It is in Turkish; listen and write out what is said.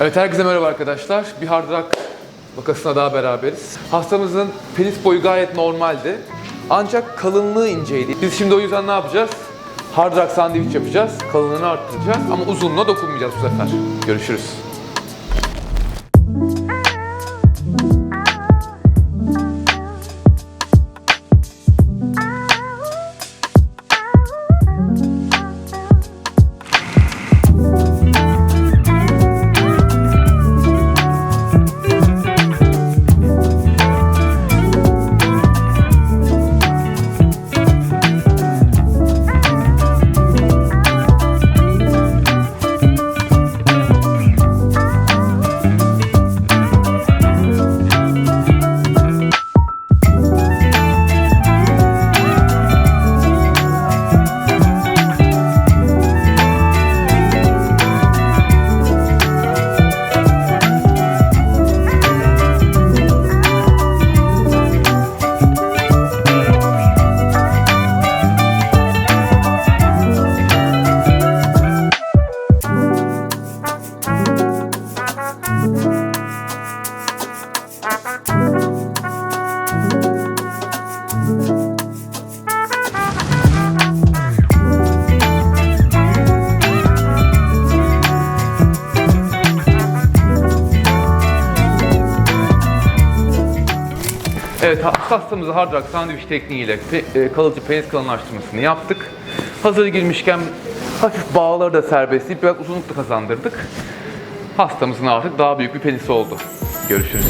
Evet herkese merhaba arkadaşlar. Bir hard rock vakasına daha beraberiz. Hastamızın penis boyu gayet normaldi. Ancak kalınlığı inceydi. Biz şimdi o yüzden ne yapacağız? Hard rock sandviç yapacağız. Kalınlığını arttıracağız ama uzunluğuna dokunmayacağız bu sefer. Görüşürüz. Evet, hastamıza hard rock sandviç tekniğiyle pe- e, kalıcı penis kalınlaştırmasını yaptık. Hazır girmişken hafif bağları da serbestleyip biraz uzunluk da kazandırdık. Hastamızın artık daha büyük bir penisi oldu. Görüşürüz.